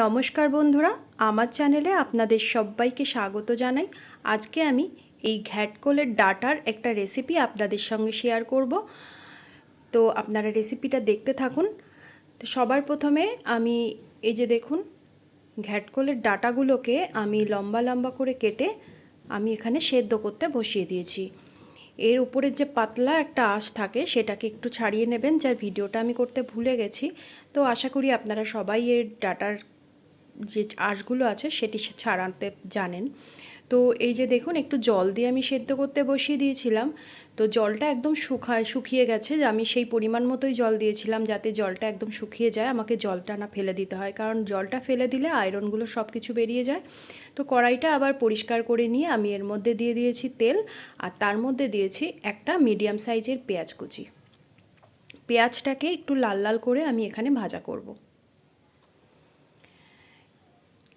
নমস্কার বন্ধুরা, আমার চ্যানেলে আপনাদের সবাইকে স্বাগত জানাই। আজকে আমি এই ঘ্যাটকোলের ডাটার একটা রেসিপি আপনাদের সঙ্গে শেয়ার করব। তো আপনারা রেসিপিটা দেখতে থাকুন। তো সবার প্রথমে আমি এই যে দেখুন, ঘ্যাটকোলের ডাটাগুলোকে আমি লম্বা লম্বা করে কেটে আমি এখানে সেদ্ধ করতে বসিয়ে দিয়েছি। এর উপরের যে পাতলা একটা আঁশ থাকে, সেটাকে একটু ছাড়িয়ে নেবেন। যার ভিডিওটা আমি করতে ভুলে গেছি। তো আশা করি আপনারা সবাই এর ডাটার যে আঁশগুলো আছে সেটি ছাড়াতে জানেন। তো এই যে দেখুন, একটু জল দিয়ে আমি সেদ্ধ করতে বসিয়ে দিয়েছিলাম। তো জলটা একদম শুকায়, শুকিয়ে গেছে। যে আমি সেই পরিমাণ মতোই জল দিয়েছিলাম যাতে জলটা একদম শুকিয়ে যায়। আমাকে জলটা না ফেলে দিতে হয়। কারণ জলটা ফেলে দিলে আয়রনগুলো সব কিছু বেরিয়ে যায়। তো কড়াইটা আবার পরিষ্কার করে নিয়ে আমি এর মধ্যে দিয়ে দিয়েছি তেল। আর তার মধ্যে দিয়েছি একটা মিডিয়াম সাইজের পেঁয়াজ কুচি। পেঁয়াজটাকে একটু লাল লাল করে আমি এখানে ভাজা করব।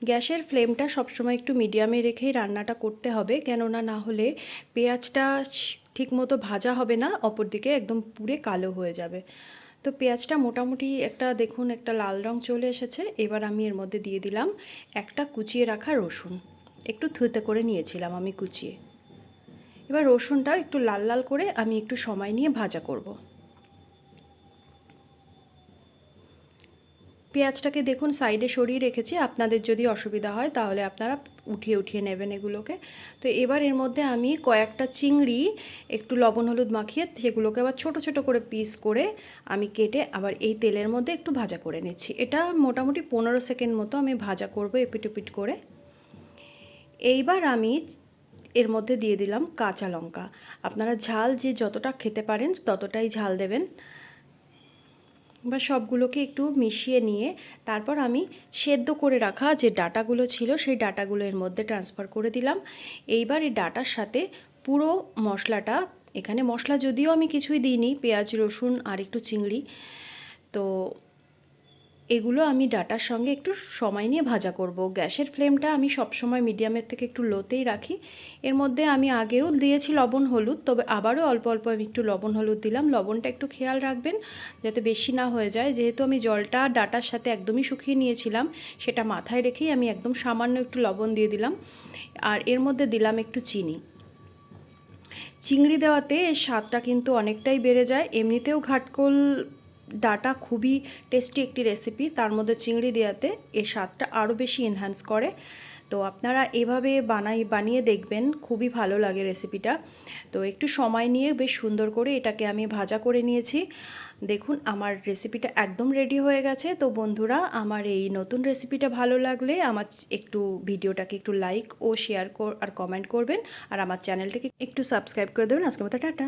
গ্যাসের ফ্লেমটা সবসময় একটু মিডিয়ামে রেখেই রান্নাটা করতে হবে। কেননা না হলে পেঁয়াজটা ঠিকমতো ভাজা হবে না, অপরদিকে একদম পুরে কালো হয়ে যাবে। তো পেঁয়াজটা মোটামুটি একটা, দেখুন, একটা লাল রং চলে এসেছে। এবার আমি এর মধ্যে দিয়ে দিলাম একটা কুচিয়ে রাখা রসুন। একটু থুতে করে নিয়েছিলাম আমি কুচিয়ে। এবার রসুনটা একটু লাল লাল করে আমি একটু সময় নিয়ে ভাজা করব। পেঁয়াজটাকে দেখুন সাইডে সরিয়ে রেখেছি। আপনাদের যদি অসুবিধা হয় তাহলে আপনারা উঠিয়ে উঠিয়ে নেবেন এগুলোকে। তো এবার এর মধ্যে আমি কয়েকটা চিংড়ি, একটু লবণ হলুদ মাখিয়ে সেগুলোকে আবার ছোট ছোট করে পিস করে আমি কেটে আবার এই তেলের মধ্যে একটু ভাজা করে নিচ্ছি। এটা মোটামুটি পনেরো সেকেন্ড মতো আমি ভাজা করব এপিট এপিট করে। এইবার আমি এর মধ্যে দিয়ে দিলাম কাঁচা লঙ্কা। আপনারা ঝাল যে যতটা খেতে পারেন ততটাই ঝাল দেবেন। বা সবগুলোকে একটু মিশিয়ে নিয়ে তারপর আমি সেদ্ধ করে রাখা যে ডাটাগুলো ছিল সেই ডাটাগুলো এর মধ্যে ট্রান্সফার করে দিলাম। এইবার এই ডাটার সাথে পুরো মশলাটা, এখানে মশলা যদিও আমি কিছুই দিইনি, পেঁয়াজ, রসুন আর একটু চিংড়ি, তো এগুলো আমি ডাটার সঙ্গে একটু সময় নিয়ে ভাজা করব। গ্যাসের ফ্লেমটা আমি সবসময় মিডিয়ামের থেকে একটু লোতেই রাখি। এর মধ্যে আমি আগেও দিয়েছি লবণ, হলুদ, তবে আবারও অল্প অল্প আমি একটু লবণ, হলুদ দিলাম। লবণটা একটু খেয়াল রাখবেন যাতে বেশি না হয়ে যায়। যেহেতু আমি জলটা ডাটার সাথে একদমই শুকিয়ে নিয়েছিলাম, সেটা মাথায় রেখেই আমি একদম সামান্য একটু লবণ দিয়ে দিলাম। আর এর মধ্যে দিলাম একটু চিনি। চিংড়ি দেওয়াতে স্বাদটা কিন্তু অনেকটাই বেড়ে যায়। এমনিতেও ঘাটকোল ডাটা খুবই টেস্টি একটি রেসিপি তার মধ্যে চিংড়ি দেওয়াতে এর স্বাদটা আরও বেশি এনহ্যান্স করে। তো আপনারা এভাবে বানাই, বানিয়ে দেখবেন, খুবই ভালো লাগে রেসিপিটা তো একটু সময় নিয়ে বেশ সুন্দর করে এটাকে আমি ভাজা করে নিয়েছি। দেখুন, আমার রেসিপিটা একদম রেডি হয়ে গেছে। তো বন্ধুরা, আমার এই নতুন রেসিপিটা ভালো লাগলে আমার একটু ভিডিওটাকে একটু লাইক ও শেয়ার আর কমেন্ট করবেন। আর আমার চ্যানেলটাকে একটু সাবস্ক্রাইব করে দেবেন। আজকের মতো টাটা।